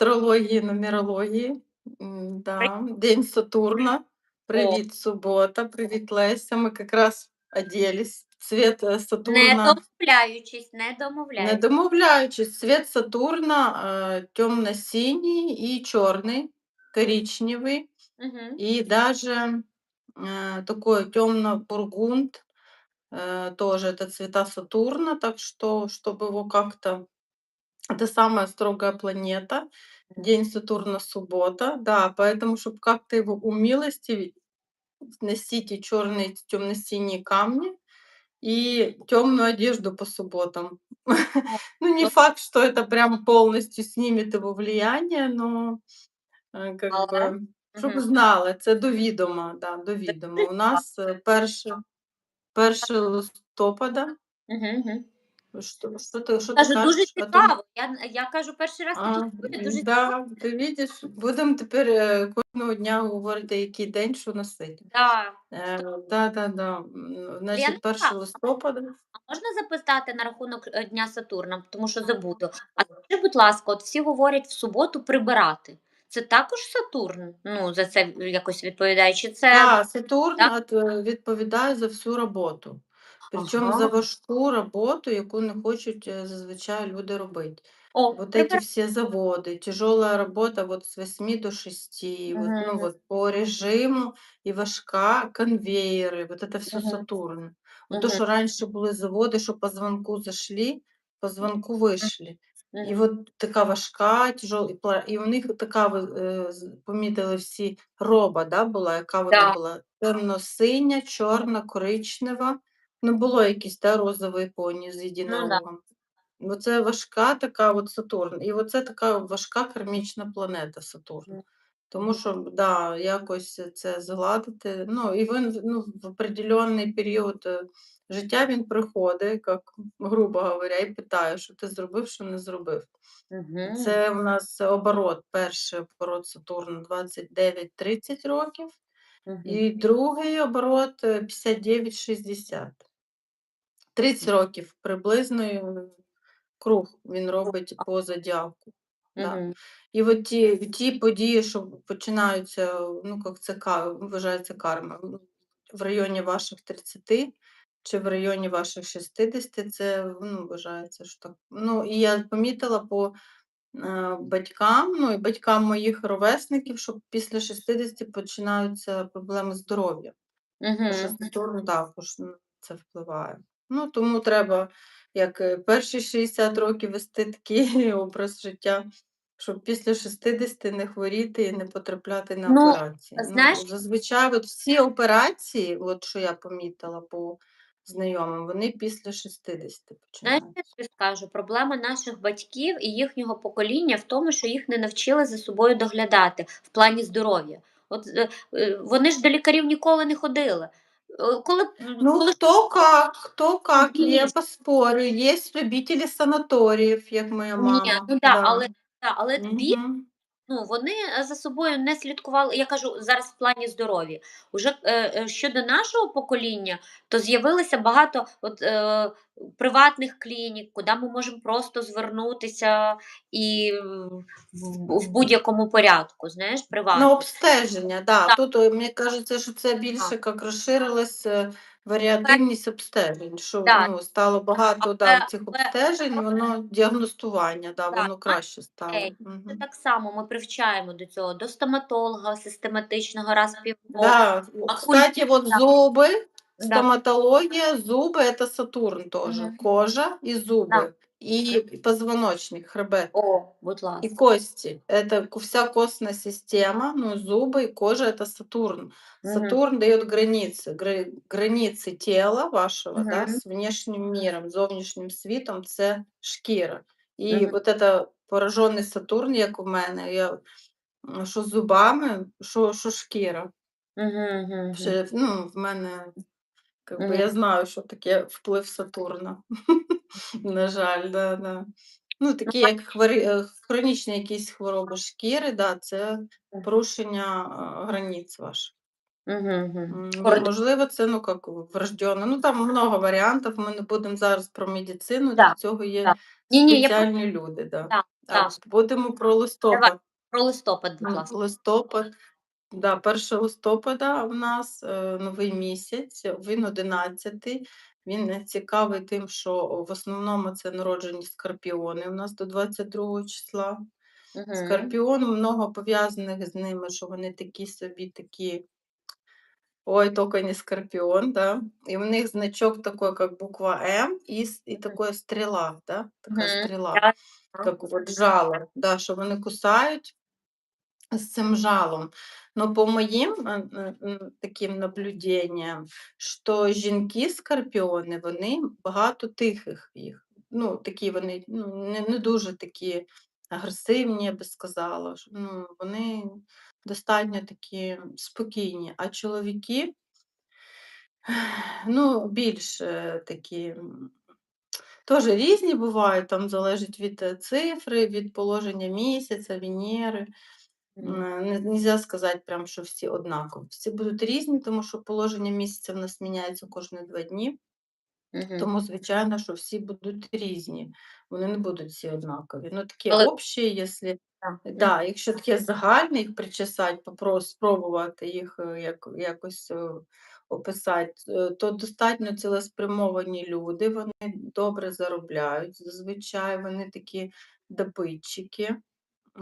астрології, нумерології. М-да, день Сатурна. Привіт, субота, привіт, Леся. Ми якраз оделись. Цвет е, Не Сатурна. домовляючись, не Не домовляючись. домовляючись, цвет Сатурна э, темно-синий и черный, коричневый, Мгм. и даже э, такой темно-бургунд, э, тоже это цвета Сатурна, так что, чтобы его как-то... Это самая строгая планета, день Сатурна суббота, да, поэтому, чтобы как-то его умилостивить, носите черные темно-синие камни и темную одежду по субботам. Ну, не Вот. факт, что это прям полностью снимет его влияние, но э, как Але бы, щоб Мгм. знали, це до відома, да, до відома. У нас е, перше, 1 листопада. Мгм, мгм. що, що ти, що ти Кажу, дуже кажеш? А цікаво. Я я кажу перший раз А, дуже да, ти видиш, будемо тепер е, кожного дня говорити, який день що носити. Да. Е, да, да, да. М, Значить, 1 листопада. А можна запитати на рахунок е, Дня Сатурна, тому що забуду. А скажи, будь ласка, от всі говорять в суботу прибирати. Це також Сатурн? Ну, за це якось відповідає, чи це Так, Сатурн от, е, відповідає за всю роботу. Причому за Ага. важку роботу, яку не хочуть е, зазвичай люди робити. О, Вот эти прибир... все заводы, тяжелая работа вот с 8 до 6, вот, ну Мгм. вот по режиму и важка, конвейеры, вот это все Мгм. Сатурн. Вот то, Мгм. что раньше были заводы, что по звонку зашли, по звонку вийшли. І Мгм. от така важка, тяжола, і пла- і у них така, ви, е, з- помітили всі, роба да, була, яка вона Да. була? Темно-синя, чорна, коричнева. Ну, було якісь да, розовий поні з Ну, да. єдинорогом. Оце важка така от Сатурн. І оце така важка кармічна планета Сатурн. Тому що, да, якось це згладити. Ну, і він ну, в определенний період е, життя він приходить, як, грубо говоря, і питає, що ти зробив, що не зробив. Мгм. Це у нас оборот, перший оборот Сатурна 29-30 років, Мгм. і другий оборот е, 59-60. 30 років приблизно круг він робить по зодіаку. Да. Мгм. І от ті, ті події, що починаються, ну як це вважається карма, ну, в районі ваших 30 чи в районі ваших 60, це ну, вважається, що так. Ну, і я помітила по е, батькам, ну і батькам моїх ровесників, що після 60 починаються проблеми здоров'я. Тому що Мгм. Сатурн також це впливає. Ну, тому треба, як е, перші 60 років вести такий образ життя, щоб після 60 не хворіти і не потрапляти на Ну, операції. знаєш- Ну, зазвичай от всі операції, от що я помітила по знайомим, вони після 60 Знаєш, я скажу, проблема наших батьків і їхнього покоління в тому, що їх не навчили за собою доглядати в плані здоров'я. От е, е, вони ж до лікарів ніколи не ходили. Е, Коли, Ну, коли хто як, хто як, я поспорю. Є любителі санаторіїв, як моя ні, мама. ну да, але, да, але бі- Мгм. Ну, вони е, за собою не слідкували. Я кажу зараз в плані здоров'я. Уже е, е, щодо нашого покоління, то з'явилося багато от, е, приватних клінік, куди ми можемо просто звернутися і в, в будь-якому порядку, знаєш, Ну, приватно. обстеження, да. Так. Тут, мені кажеться, що це більше як розширилась е, варіативність обстежень, що Да. ну, стало багато Але- да, цих але- обстежень, воно діагностування, да, Так, воно краще стало. Окей. Мгм. Це так само ми привчаємо до цього, до стоматолога систематичного раз в півроку. Да. А Кстати, вот да. зубы, Да. стоматология, зубы это Сатурн тоже. Мгм. Кожа и зубы. И позвоночник, хребет. О, будь И ласка. кости. Это ко- вся костная система, ну, зубы и кожа это Сатурн. Мгм. Сатурн дает границы, гра- границы тела вашего, да, Мгм. с внешним миром, зовнішнім світом, це шкіра. І Мгм. от это поражений Сатурн, як у мене, я, м, що з зубами, що, що шкіра. Мгм, мгм, мгм. Ще, ну, в мене, как Мгм. я знаю, що таке вплив Сатурна. На жаль, да, да. Ну, такі як хворі, е, хронічні якісь хвороби шкіри, да, це порушення е, границь ваших. Мгм, мгм. М, Коротко. Можливо, це ну як врожденно. Ну там много варіантів. Ми не будемо зараз про медицину. Да, Для цього є да. Ні, ні, я спеціальні люди. Да. Да. Так, Так. будемо про Давай листопад. про листопад, будь М, ласка. листопад, да, 1 листопада в нас, е, новий місяць, він 11. Він, е, цікавий тим, що в основному це народжені скорпіони у нас до 22 числа. Мгм. Скорпіон, много пов'язаних з ними, що вони такі собі, такі ой, тока не скорпіон, да. І в них значок такой, как буква М, і Мгм. такое стріла, да, така Мгм. стріла, Ясно. как вот жало, да, що вони кусають з цим жалом. Но по моїм, таким наблюденням, що жінки-скорпіони, вони багато тихих їх. Ну, такі вони, ну, не не дуже такі агресивні, я би сказала, ну, вони достатньо такі спокійні. А чоловіки ну, більш, е, такі, теж різні бувають, там залежить від, е, цифри, від положення місяця, Венери. Не нельзя сказать прям, що всі однакові. Всі будуть різні, тому що положення місяця в нас міняється кожні 2 дні. Мгм. Тому, звичайно, що всі будуть різні, вони не будуть всі однакові. Ну, таке Але общее, якщо. Да, якщо таке загальне їх причесать, попро спробувати їх, е, як якось, е, описати, е, то достатньо цілеспрямовані люди, вони добре заробляють, зазвичай вони такі добитчики.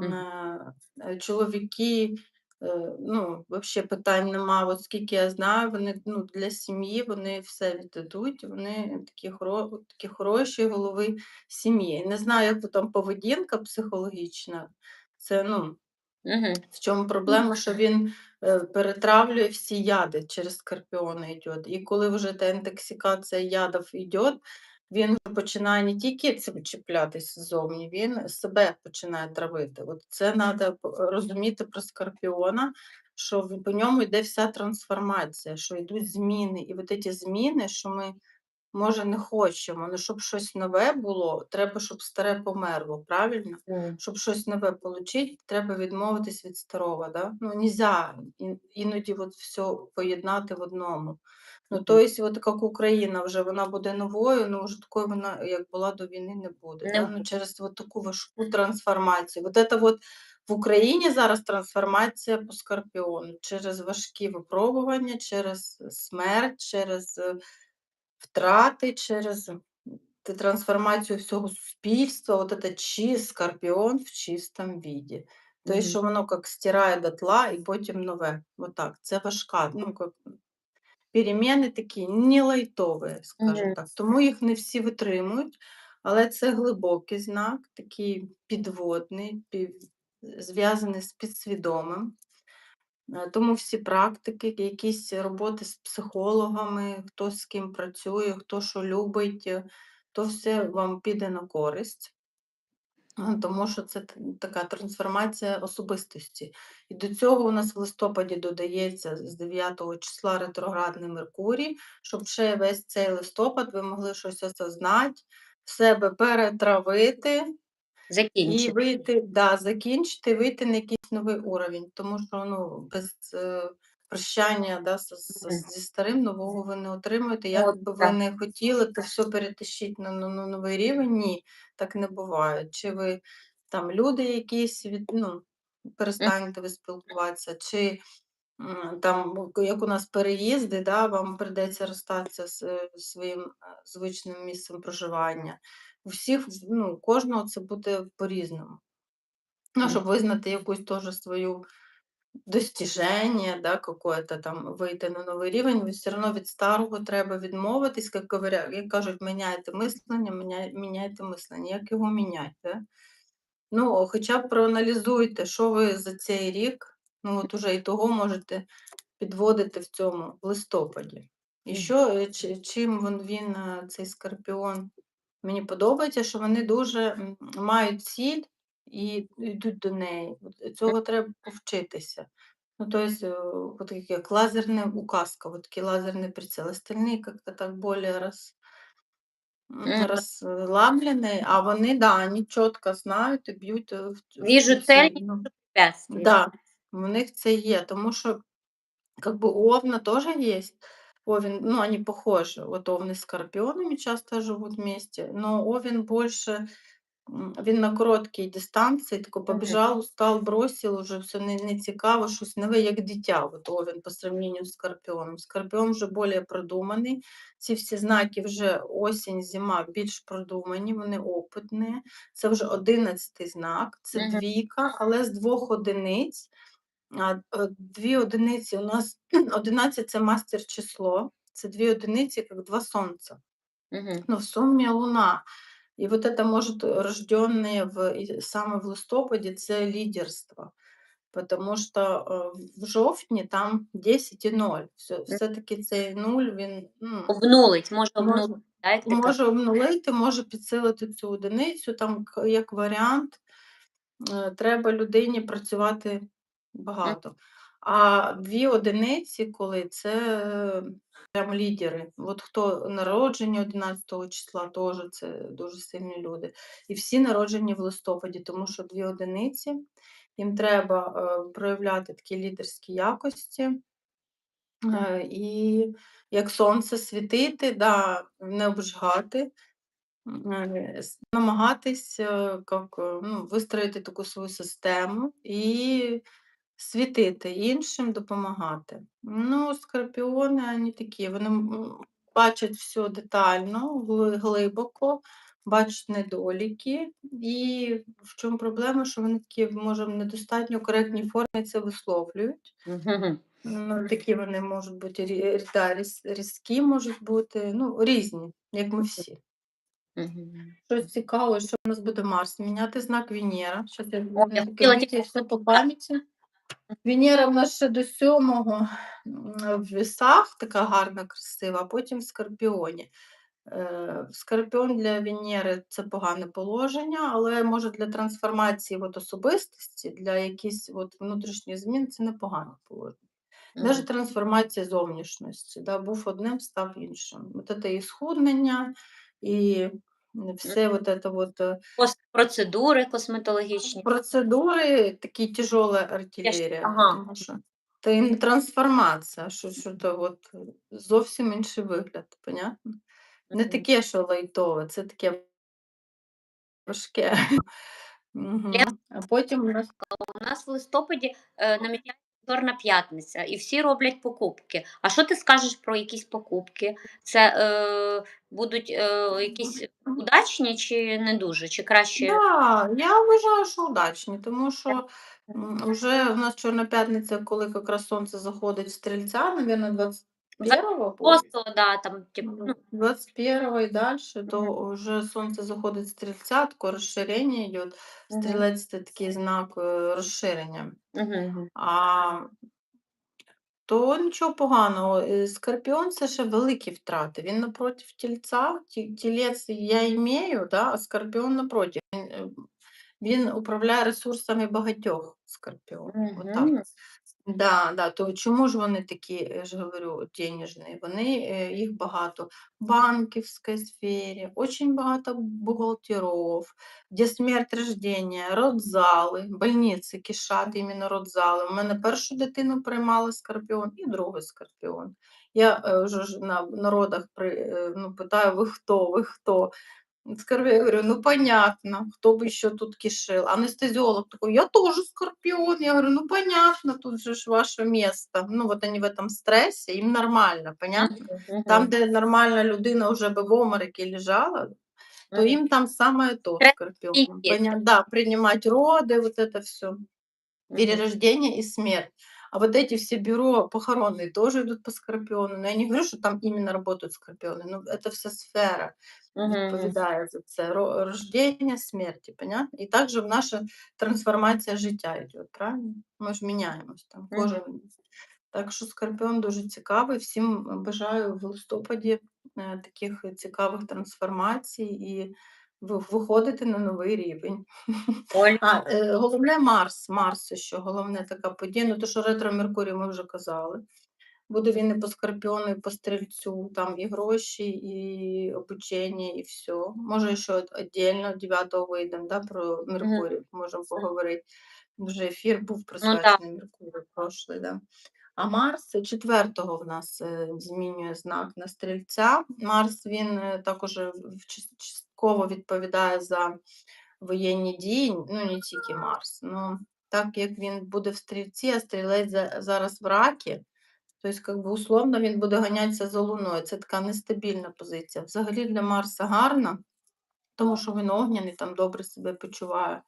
Е, е, чоловіки, е, ну, вообще питань нема. От скільки я знаю, вони, ну, для сім'ї вони все віддадуть, вони такі хоро такі хороші голови сім'ї. Не знаю, як там поведінка психологічна. Це, ну, Мгм. в чому проблема, що він, е, перетравлює всі яди, через скорпіона йде. І коли вже та інтоксикація ядов йде, він вже починає не тільки цим чіплятись ззовні, він себе починає травити. От це п розуміти про скорпіона, що в по ньому йде вся трансформація, що йдуть зміни. І от еті зміни, що ми, може, не хочемо, но щоб щось нове було, треба, щоб старе померло, правильно? М. Щоб щось нове получить, треба відмовитись від старого, да. Ну, нельзя іноді от всьо поєднати в одному. Ну, Мгм. то есть, от як Україна вже вона буде новою, ну, вже такою вона, як була до війни, не буде, Не да. Ну, через от таку важку трансформацію. Вот это вот в Україні зараз трансформація по скорпіону через важкі випробування, через смерть, через, е, втрати, через, трансформацію всього суспільства. Вот это чи скорпіон в чистом виде. То есть, Мгм. що воно як стирає дотла і потім нове. Вот так. Це важка, ну, переміни такі не лайтові, скажем так. Тому їх не всі витримують, але це глибокий знак, такий підводний, зв'язаний з підсвідомим. Е, тому всі практики, якісь роботи з психологами, хто з ким працює, хто що любить, е, то все вам піде на користь. Тому що це така трансформація особистості. І до цього у нас в листопаді додається з 9 числа ретроградний Меркурій, щоб ще весь цей листопад ви могли щось осознать, в себе перетравити і Закінчити. вийти да, закінчити, вийти на якийсь новий уровень. Тому що, ну, без, е, прощання, да, з з зі старим нового ви не отримаєте. От, Як би ви не хотіли то всьо перетащить на на на новий рівень, ні, так не буває. Чи ви там люди якісь від ну, перестанете ви спілкуватися, чи, там, як у нас переїзди, да, вам прийдеться розстатися з, е, своїм, е, звичним місцем проживання. У всіх, ну, у кожного це буде по-різному. Ну, щоб визнати якусь теж свою достижение, да, какое-то там, вийти на новий рівень, все равно від старого треба відмовитись, як говоря як кажуть: "Міняйте мислення, міняй міняйте мислення". Як його міняти, да? Ну, хоча б проаналізуйте, що ви за цей рік, ну, от уже ітого можете підводити в цьому, в листопаді. І що, е, чим вон він, е, цей скорпіон, мені подобається, що вони дуже, мають ціль і йдуть до неї. Цього треба повчитися. Ну, то есть, е, як лазерна указка, вот такий лазерний приціл. Остальні как-то так более Мгм. розламлений, а вони, да, вони чітко знають і б'ють, е, в в Вижу цю цель, ну вижу да, в них це є, тому що как бы у Овна тоже есть. Овен, ну, они похожи. Вот Овны с Скорпионами часто живут вместе, но Овен больше він на короткій дистанції тако побіжав, устав, бросив, уже все не, не цікаво, щось нове, як дитя. От він по сравненню з Скорпіоном. Скорпіон вже більш продуманий. Ці всі знаки вже осінь, зима більш продумані, вони опитні. Це вже одинадцятий знак, це двійка, але з двох одиниць. Е, дві одиниці у нас 11 це мастер число, це дві одиниці, як два сонця. Ну, в сумме Луна. И вот это может э, рожденные в, и саме в листопаді це лідерство. Потому що е, в жовтні там 10 і 0. Все, все-таки цей 0, він ну, Обнулить, може може, обнулити. да, як ти кажеш? може обнулити, може підсилити цю одиницю. Там к- як варіант, е, треба людині працювати багато. А дві одиниці, коли це е, прям лідери. От хто народжені 11 числа, теж це дуже сильні люди. І всі народжені в листопаді, тому що дві одиниці, їм треба е, проявляти такі лідерські якості. І як сонце світити, да, не обжигати, намагатись е, е, ну, вистроїти таку свою систему і світити іншим, допомагати. Ну, скорпіони, вони такі, вони бачать все детально, глибоко, бачать недоліки. І в чому проблема, що вони такі, може, в недостатньо коректній формі це висловлюють. Ну, такі вони можуть бути да, різкі, можуть бути, ну, різні, як ми всі. Щось цікаве, що у нас буде Марс. Міняти знак Венера. Щас я О, я хотіла тільки все по пам'яті. Венера в нас ще до сьомого в весах, така гарна, красива, а потім в Скорпіоні. Е, Скорпіон для Венери це погане положення, але може для трансформації от особистості, для якихось от внутрішніх змін це непогане положення. Даже Мгм. трансформація зовнішності, да, був одним, став іншим. От це і схуднення, і все от це от, е, Пос- Процедури косметологічні. процедури, такі тяжела артилерія, ага. це трансформація, що, що то от е, зовсім інший вигляд, понятно? Не таке, що лайтове, це таке важке. Мгм. А потім у нас У нас в листопаді е, намічається Чорна п'ятниця, і всі роблять покупки. А що ти скажеш про якісь покупки? Це е, будуть е, якісь удачні чи не дуже? Чи краще? Да, я вважаю, що удачні, тому що вже у нас Чорна п'ятниця, коли якраз сонце заходить в стрільця, навіть 21-го Просто, да, там, типу, ну, Ну, 21 и дальше, то уже солнце заходит в такое расширение идет. Мгм. Стрелец это такий знак э, розширення. угу, А то нічого поганого. Е, Скорпіон це ще великі втрати. Він напротив тільця, ті- тілець я імею, да, а скорпіон напротив. Він, е, він управляє ресурсами багатьох скорпіон. Отак. угу. Да, да, то чому ж вони такі, я ж говорю, денежні? Вони, е, їх багато в банківській сфері, очень багато бухгалтерів, де смерть рождення, родзали, больниці кишать іменно родзали. У мене першу дитину приймали скорпіон і другий скорпіон. Я е, вже ж на народах при, е, ну, питаю, ви хто, ви хто? Скорпион, я говорю, ну понятно, кто бы еще тут кишел. Анестезиолог такой, я тоже скорпион. Я говорю, ну понятно, тут же ж ваше место. Ну вот они в этом стрессе, им нормально, понятно? Там, де нормальна людина вже би в омороке лежала, то им там самое то скорпион. есть. Поня- Да, принимать роды, вот это все. Перерождение и смерть. А вот эти все бюро похоронные тоже идут по скорпиону. Но я не говорю, что там именно работают скорпионы, но это вся сфера відповідає за це. Ро- Рождення, смерті, понятно? І також в наша трансформація життя йде, правильно? Ми ж міняємось там Мгм. кожен. місяць. Так що скорпіон дуже цікавий. Всім бажаю в листопаді е, таких цікавих трансформацій і ви- виходити на новий рівень. Оль, А, е, головне Марс. Марс ще головне така подія. Ну, то, що ретро Меркурій ми вже казали. Буде він і по скорпіону, і по стрільцю, там і гроші, і обучення, і все. Може, ще віддільно 9-го вийдемо, да, про Меркурій, можемо поговорити. Вже ефір був присвячений Меркурію прошлий, да. А Марс 4-го в нас е, змінює знак на стрільця. Марс він е, також в- частково відповідає за воєнні дії, ну, не тільки Марс. Ну, так як він буде в стрільці, а стрілець зараз в ракі, тобто, как би, условно, він буде ганятися за Луною. Це така нестабільна позиція. Взагалі для Марса гарна, тому що він огняний, там добре себе почуває.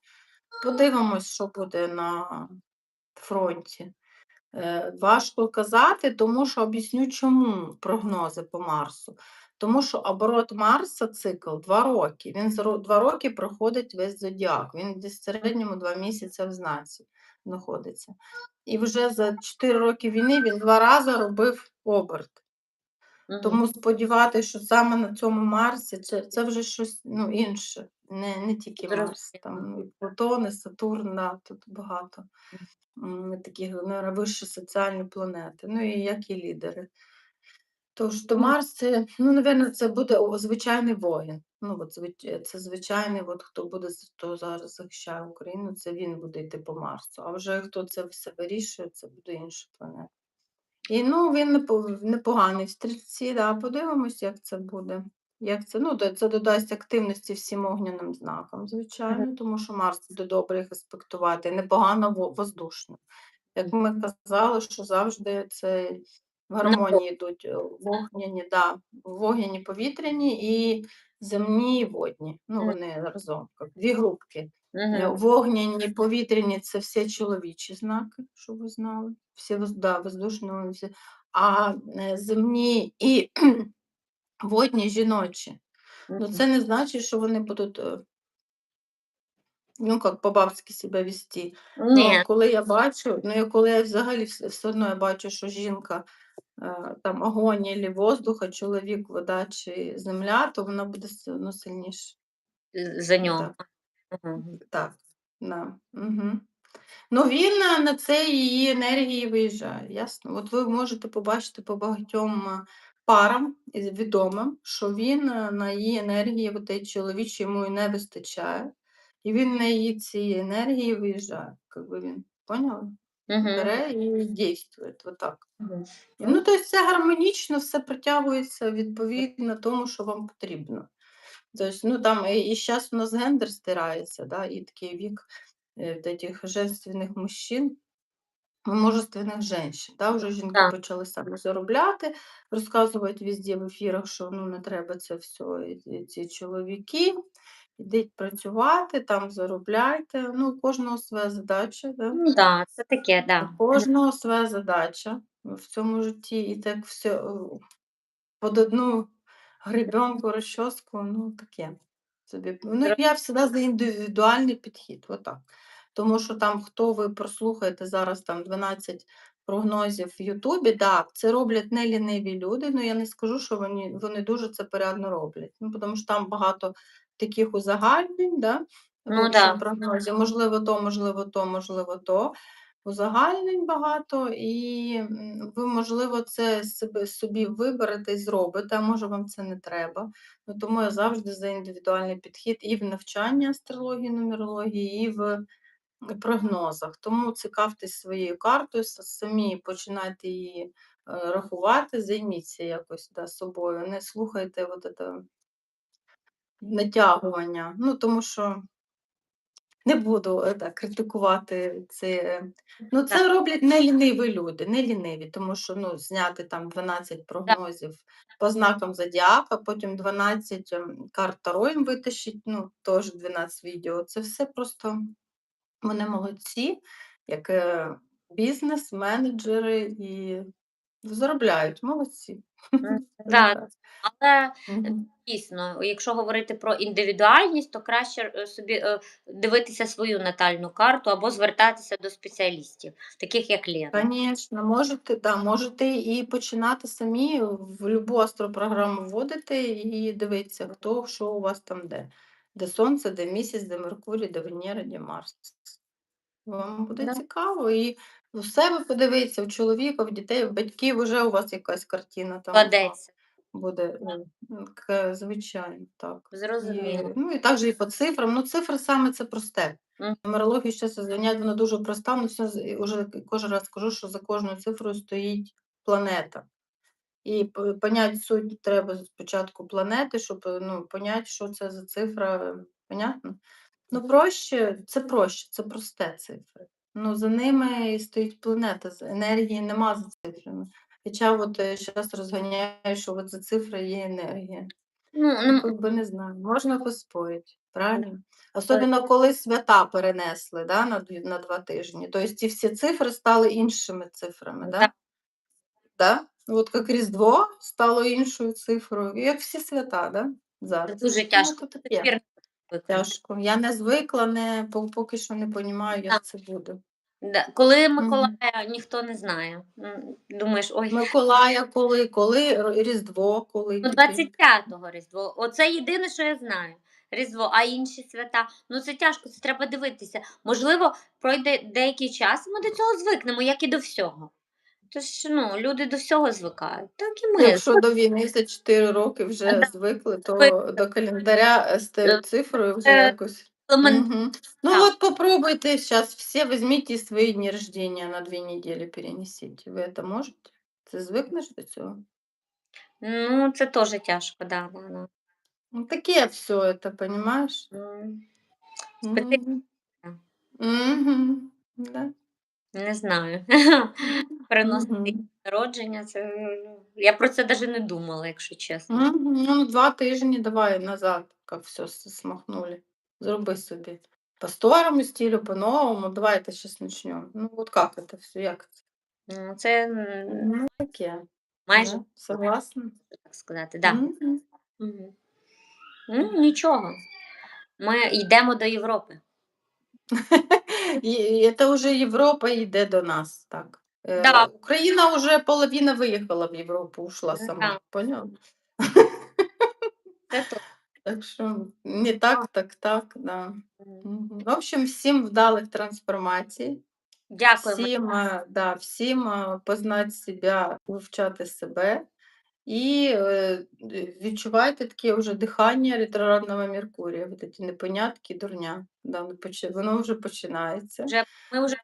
Подивимось, що буде на фронті. Е, Важко казати, тому що об'ясню, чому прогнози по Марсу. Тому що оборот Марса цикл 2 роки. Він 2 роки проходить весь зодіак. Він десь в середньому 2 місяці в знаці знаходиться. І вже за 4 роки війни він два рази робив оберт. Мгм. Тому сподіватися, що саме на цьому Марсі це, це вже щось ну, інше, не, не тільки Марс. Там Зрозуміло. і Плутон, Сатурн, да, тут багато м, такі вищі соціальні планети. Ну і як і лідери. Тож то Марс це, ну, напевно, це буде о, звичайний воїн. Ну, от, звич- це звичайний, от, хто буде з- хто зараз захищає Україну, це він буде йти по Марсу. А вже хто це все вирішує, це буде інша планета. І ну, він непо- непоганий в стрільці, да, подивимось, як це буде. Як це, ну, це додасть активності всім огняним знакам, звичайно, тому що Марс буде добре їх аспектувати, непогано во- воздушно. Як ми казали, що завжди це в гармонії йдуть е, вогняні, да, вогняні повітряні і земні і водні. Ну, вони разом, як дві групки. Е, Вогняні, повітряні це всі чоловічі знаки, щоб ви знали. Всі да, воздушні. А е, земні і водні жіночі. Ну, це не значить, що вони будуть, ну, як по-бабськи себе вести. Ну, коли я бачу, ну, я коли я взагалі все, все одно я бачу, що жінка там огонь або воздух, а чоловік, вода чи земля, то вона буде все одно сильніше. за нього. Так. Мгм. Так, да. Угу. Ну, він на це її енергії виїжджає, ясно? От ви можете побачити по багатьом парам відомим, що він на її енергії, от цей чоловічий, йому і не вистачає, і він на її ці енергії виїжджає. Как би він, поняли? Мгм. Бере і дійствує, отак. Мгм. І, Ну, тобто це гармонічно, все притягується відповідно тому, що вам потрібно. Тобто, ну, там і, і зараз у нас гендер стирається, да, і такий вік е, таких женственних мужчин, мужественних женщин. Да, вже жінки Так. почали саме заробляти, розказують везде в ефірах, що ну, не треба це все, і- і ці чоловіки. Ідіть працювати, там заробляйте. Ну, у кожного своя задача. Да? Ну, да, це таке, да. У кожного своя задача в цьому житті, і так все е, під одну гребенку, розчоску, ну таке. Собі. Ну, я завжди за індивідуальний підхід, отак. Тому що там, хто ви прослухаєте зараз там 12 прогнозів в Ютубі, так, це роблять не ліниві люди, але я не скажу, що вони, вони дуже це порядно роблять. Ну, тому що там багато таких узагальнень, да, Ну, да. прогнозів, можливо, то, можливо, то, можливо, то узагальнень багато, і ви, можливо, це себе, собі виберете і зробите, а може вам це не треба. Ну, тому я завжди за індивідуальний підхід і в навчанні астрології, нумерології, і в прогнозах. Тому цікавтесь своєю картою, самі починайте її е, рахувати, займіться якось да, собою, не слухайте от це натягування. Ну, тому що не буду е, так критикувати це. Ну, це роблять не ліниві люди, не ліниві, тому що ну, зняти там 12 прогнозів по знакам зодіака, потім 12 ем, карт Таро їм витащить, ну, теж 12 відео. Це все просто вони молодці, як е, бізнес, менеджери і заробляють, молодці. Так. але дійсно, якщо говорити про індивідуальність, то краще е, собі е, дивитися свою натальну карту або звертатися до спеціалістів, таких як Лена. Конечно, можете, да, можете і починати самі в будь-яку астропрограму вводити і дивитися, хто що у вас там де. Де Сонце, де місяць, де Меркурій, де Венера, де Марс. Вам буде Да. цікаво. І у себе подивитися, у чоловіка, в дітей, в батьків вже у вас якась картина там Кладеться. буде. ну, к- Звичайно, так. І, Зрозуміло. ну і також і по цифрам. Ну, цифри саме це просте. Мгм. Нумерологію зараз занять, вона дуже проста, але все, з- і кожен раз кажу, що за кожною цифрою стоїть планета. І п- понять суть треба спочатку планети, щоб ну, понять, що це за цифра. Понятно? Ну, проще, це проще, це просте цифри. Ну, за ними стоїть планета, з енергії нема за цифрами. Хоча от зараз розганяють, що от за цифри є енергія. Ну, Ну, ну, би не знаю, можна поспорити, правильно? Особливо, коли свята перенесли, да, на, на два тижні. Тобто ті всі цифри стали іншими цифрами, да? Так. Да? От як Різдво стало іншою цифрою, як всі свята, да? Зараз. дуже Ну, тяжко. то Тяжко. Я не звикла, не, по- поки що не розумію, як Так. це буде. Да. Коли. Миколая ніхто не знає. М, Думаєш, ой, Миколая коли, коли Р- Різдво, коли ну тільки? 25-го Різдво. Оце єдине, що я знаю. Різдво, а інші свята. Ну це тяжко, це треба дивитися. Можливо, пройде деякий час, і ми до цього звикнемо, як і до всього. Тож ну, люди до всього звикають. Так і ми. Якщо до війни за 4 роки вже Да. звикли, то Звикли. до календаря е, з тією цифрою вже Е, якось. Елемент- Мгм. Ну так. вот попробуйте сейчас все возьмите свои дни рождения на две недели перенесите. Вы это можете? Ты звикнеш до цього? Ну, це теж тяжко, да, да, да. Ну таке все это, понимаешь? М, Спити- Мгм. Да. Мгм. Да. Не знаю. Переносити день народження, це я про це навіть не думала, якщо чесно. Мгм. Ну, два тижні давай назад, как все смахнули. Зроби собі. По старому стилю, по-новому. Давайте сейчас начнем. Ну вот как это все? Як це? Ну, це Ну таке. майже Да, согласна. так сказати. Да. Мгм. Мгм. Ну, нічого. Ми йдемо до Європи. Це вже Європа йде до нас, так. Е, Да. Україна вже половина виїхала в Європу, ушла сама. Поняла? Це то. Так що не так, так, так, да. Мгм. В общем, всім вдалих трансформацій. Дякуємо. Всім, е, да, всім е, познати себе, вивчати себе. І е, відчувайте таке вже дихання ретроградного Меркурія, вот ці непонятки, дурня. Да, воно почи- воно вже починається. Вже, ми вже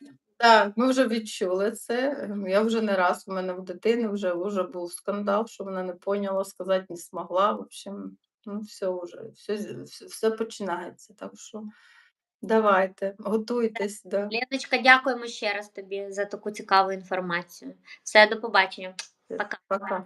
Так, ми вже відчули це. Ем, Я вже не раз у мене в дитини вже, вже був скандал, що вона не поняла, сказати не змогла. В общем, ну все вже, все, все, все починається. Так що давайте, готуйтесь. Да. Леночка, дякуємо ще раз тобі за таку цікаву інформацію. Все, до побачення. Пока. Пока.